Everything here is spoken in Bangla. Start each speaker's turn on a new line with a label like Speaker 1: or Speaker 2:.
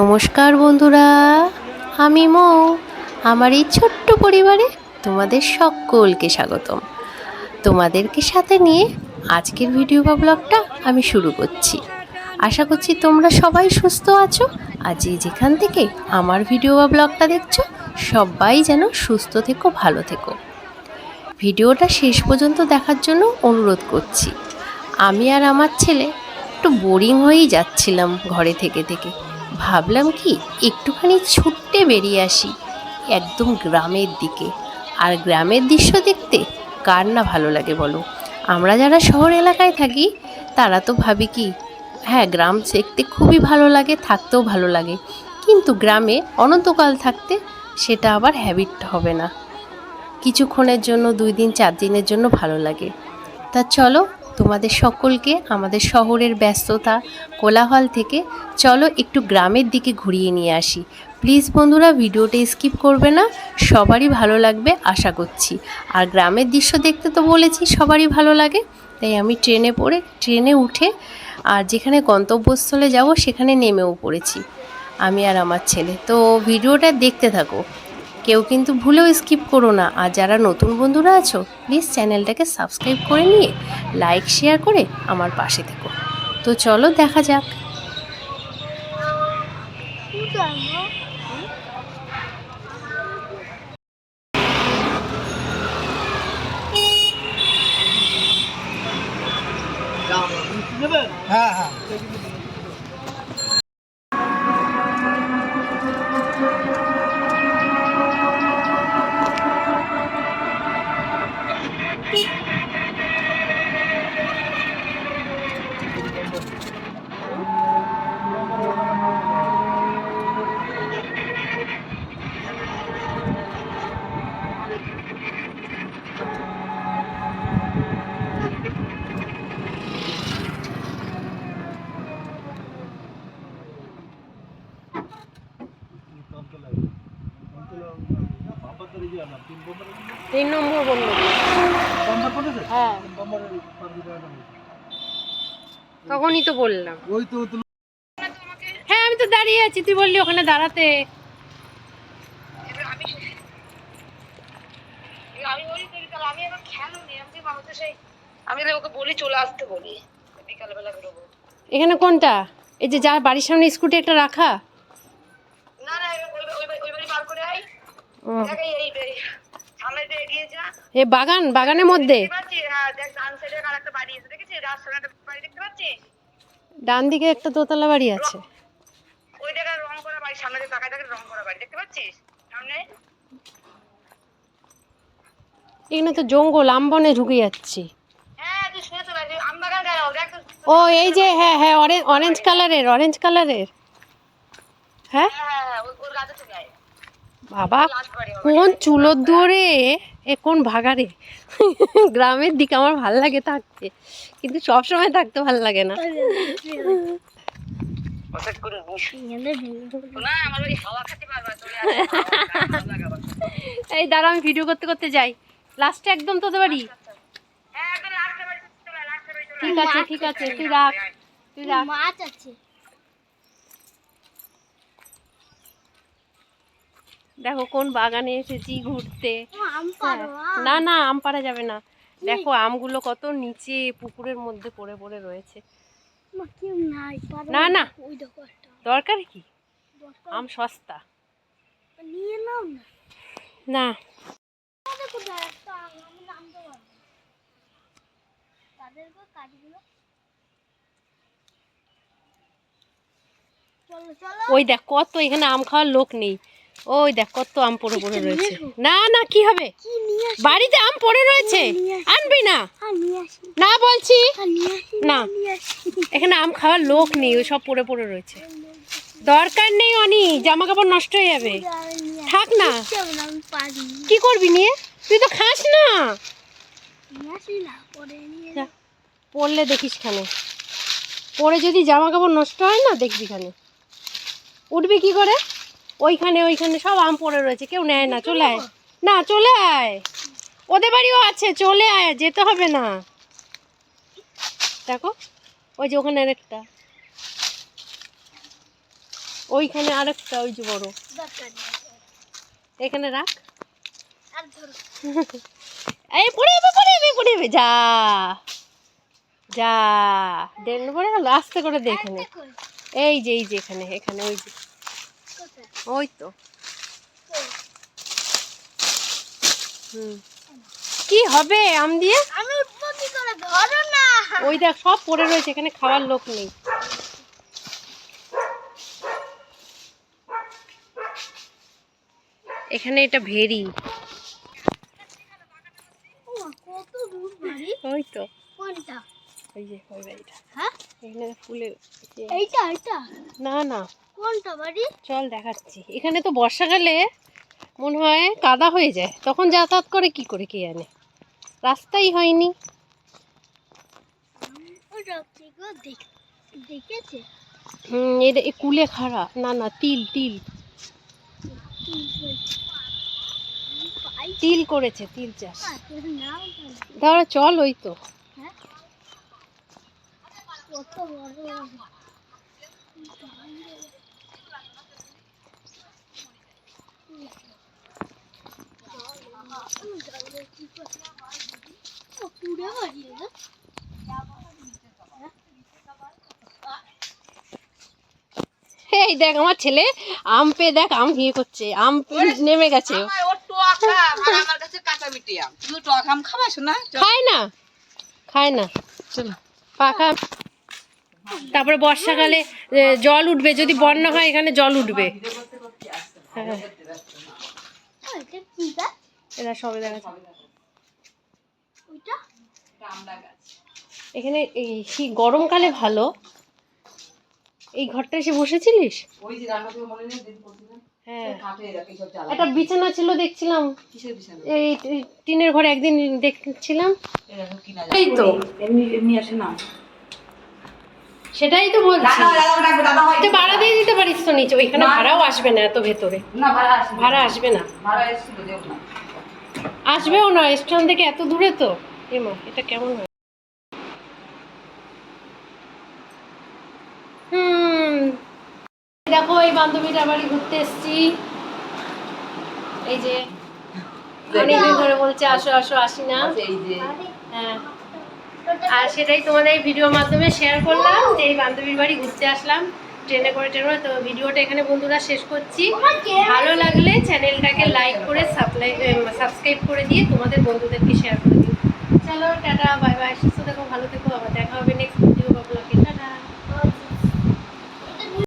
Speaker 1: নমস্কার বন্ধুরা, আমি মৌ। আমার এই ছোট্ট পরিবারে তোমাদের সকলকে স্বাগতম। তোমাদেরকে সাথে নিয়ে আজকের ভিডিও বা ব্লগটা আমি শুরু করছি। আশা করছি তোমরা সবাই সুস্থ আছো। আর যে যেখান থেকে আমার ভিডিও বা ব্লগটা দেখছ, সবাই যেন সুস্থ থেকো, ভালো থেকো। ভিডিওটা শেষ পর্যন্ত দেখার জন্য অনুরোধ করছি। আমি আর আমার ছেলে একটু বোরিং হয়েই যাচ্ছিলাম ঘরে থেকে থেকে। ভাবলাম কি, একটুখানি ছুট্টে বেরিয়ে আসি একদম গ্রামের দিকে। আর গ্রামের দৃশ্য দেখতে কার না ভালো লাগে বলো? আমরা যারা শহর এলাকায় থাকি, তারা তো ভাবি কি হ্যাঁ গ্রাম দেখতে খুবই ভালো লাগে, থাকতেও ভালো লাগে। কিন্তু গ্রামে অনন্তকাল থাকতে সেটা আবার হ্যাবিট হবে না। কিছুক্ষণের জন্য, দুই দিন, চার দিনের জন্য ভালো লাগে। তা চলো তোমাদের সকলকে আমাদের শহরের ব্যস্ততা কোলাহল থেকে চলো একটু গ্রামের দিকে ঘুরিয়ে নিয়ে আসি। প্লিজ বন্ধুরা, ভিডিওটা স্কিপ করবে না। সবারই ভালো লাগবে, আশা করছি। আর গ্রামের দৃশ্য দেখতে তো বলেছি, সবারই ভালো লাগে। তাই আমি ট্রেনে পড়ে, ট্রেনে উঠে আর যেখানে গন্তব্যস্থলে যাব, সেখানে নেমেও পড়েছি। আমি আর আমার ছেলে। তো ভিডিওটা দেখতে থাকো। কেউ কিন্তু ভুলেও স্কিপ করো না। আর যারা নতুন বন্ধুরা আছো প্লিজ চ্যানেলটাকে সাবস্ক্রাইব করে নিয়ে লাইক শেয়ার করে আমার পাশে থেকো। তো চলো দেখা যাক।
Speaker 2: হ্যাঁ হ্যাঁ।
Speaker 1: তিন নম্বর বলল হ্যাঁ। তখনই তো বললাম।
Speaker 2: ওই তো তো।
Speaker 1: হ্যাঁ আমি তো দাঁড়িয়ে আছি তুই বললি ওখানে দাঁড়াতে।
Speaker 3: আমি বলি তুই তাহলে আমি এখন খেলো নি আমি মামাকে সেই আমি তাহলে ওকে বলি চলে আসতে বলি। বিকালবেলা বেরোবো।
Speaker 1: এখানে কোনটা? এই যে যার বাড়ির সামনে স্কুটি একটা রাখা
Speaker 3: না না ওই ওই ওই বাড়ি বার করে আই
Speaker 1: ও,
Speaker 3: দেখ এই এই এই সামনে দিয়ে এগিয়ে যা
Speaker 1: এ বাগান বাগানের মধ্যে।
Speaker 3: হ্যাঁ ডান
Speaker 1: দিকে একটা দোতলা বাড়ি আছে।
Speaker 3: ওই জায়গায় রং করা বাড়ি সামনে দিয়ে তাকায় রং করা বাড়ি দেখতে পাচ্ছিস? সামনে।
Speaker 1: এখানে তো জঙ্গল আমবনে ঢুকে যাচ্ছি।
Speaker 3: হ্যাঁ
Speaker 1: ও এই যে হ্যাঁ হ্যাঁ অরেঞ্জ কালারের অরেঞ্জ কালারের হ্যাঁ
Speaker 3: হ্যাঁ হ্যাঁ হ্যাঁ ওই- ওর গাছে চলে আয়
Speaker 1: বাবা। কোন চুলোর দৌড়ে এ কোন ভাগারে গ্রামের দিকে আমার ভালো লাগে থাকতে কিন্তু সব সময় থাকতে ভালো লাগে না। এই দাঁড়া আমি ভিডিও করতে করতে যাই লাস্টে একদম তোদের বাড়ি
Speaker 3: হ্যাঁ।
Speaker 1: ঠিক আছে ঠিক আছে তুই রাখ তুই রাখ
Speaker 4: মাছ আছে
Speaker 1: দেখো কোন বাগানে এসেছি ঘুরতে। না না আম পাড়া যাবে না। দেখো আমগুলো কত নিচে পুকুরের মধ্যে পড়ে পড়ে রয়েছে।
Speaker 4: পারো
Speaker 1: না না। দরকার কি? আম সস্তা।
Speaker 4: না।
Speaker 1: ওই দেখ কত এখানে আম খাওয়ার লোক নেই। ওই দেখ কত আম পড়ে পড়ে রয়েছে। না না কি হবে? বাড়িতে আম পড়ে রয়েছে? আনবি না?
Speaker 4: আসি।
Speaker 1: না বলছি।
Speaker 4: আসি
Speaker 1: না। এখানে আম খাওয়ার লোক নেই ওই সব পড়ে পড়ে রয়েছে। দরকার নেই অনি জামা কাপড় নষ্ট হয়ে যাবে। থাক না। কি করবি নিয়ে? তুই তো খাস না। পড়লে দেখিস খানে। পরে যদি জামা কাপড় নষ্ট হয় না দেখবি খানে। উঠবি কি করে? ওইখানে ওইখানে সব আম পড়ে রয়েছে। কেউ নেয় না চলে আয়। না চলে আয়। ওদের বাড়িও আছে চলে আয় যেতে হবে না। দেখো ওই যে ওখানে আরেকটা। ওইখানে আরেকটা ওই যে বড়। এখানে রাখ। এই পড়ে যাবে পড়ে যাবে পড়ে যাবে। যা। যা। ডেন পড়ে গেল। আস্তে করে দেখে নে এই যে এই যে এখানে এখানে ওই যে। ওই তো কি হবে আম দিয়ে?
Speaker 4: আমি উঠবো কি করে? ধরো না।
Speaker 1: ওই দেখ সব পড়ে রয়েছে এখানে খাওয়ার লোক নেই। এখানে এটা ভেরি ওই তো।
Speaker 4: কোনটা?
Speaker 1: ওই যে ওই বাড়িটা।
Speaker 4: হ্যাঁ?
Speaker 1: এখানে ফুলের।
Speaker 4: এইটা এইটা।
Speaker 1: না না।
Speaker 4: কোনটা বাড়ি?
Speaker 1: চল দেখাচ্ছি। এখানে তো বর্ষাকালে মনে হয় কাদা হয়ে যায়। তখন যাতায়াত করে কি করে কে জানে? রাস্তাই হয়নি।
Speaker 4: ওটা থেকে দেখেছে?
Speaker 1: হুম এটা কুলে খাড়া। না না তিল তিল। তিল করেছে তিল চাষ। ধরো চল ওই তো।
Speaker 4: কত বড় বড়। পুরো বাড়ি না?
Speaker 1: এই দেখ আমার ছেলে আম পেয়ে দেখ আম হিয়ে করছে আম পেয়ে নেমে গেছে। খায় না খায় না।
Speaker 5: চলো।
Speaker 1: পাকা তারপরে বর্ষাকালে জল উঠবে যদি বন্যা হয় এখানে জল উঠবে? এরা সবে দেখা এখানে এই শী- গরমকালে ভালো। এই ঘরটা এসে বসেছিলিস?
Speaker 5: ওই যে রান্না করে মনে নেই দিন প্রতিদিন
Speaker 1: হ্যাঁ। একটা বিছানা ছিল দেখছিলাম। এই এই টিনের ঘরে একদিন দেখছিলাম। এই তো।
Speaker 5: এমনি এমনি আসে না।
Speaker 1: সেটাই তো বলছি। তো ভাড়া দিয়ে দিতে পারিস তো নিচে ওইখানে ভাড়াও আসবে না এত ভেতরে।
Speaker 5: না ভাড়া আসবে
Speaker 1: না। আসবেও না স্টেশন থেকে এত দূরে তো। এমা এটা কেমন হয়? হুম। দেখো এই বান্ধবীটা বাড়ি ঘুরতে এসছি। এই যে অনেকদিন ধরে বলছে আসো আসো আসি না।
Speaker 4: আরে,
Speaker 1: হ্যাঁ। আর সেটাই তোমাদের এই ভিডিওর মাধ্যমে শেয়ার করলাম যে এই বান্ধবীর বাড়ি ঘুরতে আসলাম, ট্রেনে করে ট্রেনে তো ভিডিওটা এখানে বন্ধুরা শেষ করছি। ভালো লাগলে চ্যানেলটাকে লাইক করে সাপ্লাই সাবস্ক্রাইব করে দিয়ে তোমাদের বন্ধুদেরকে শেয়ার করে দিও। চলো, টাটা বাই বাই সুস্থ থাকো, ভালো থেকো, আবার দেখা হবে নেক্সট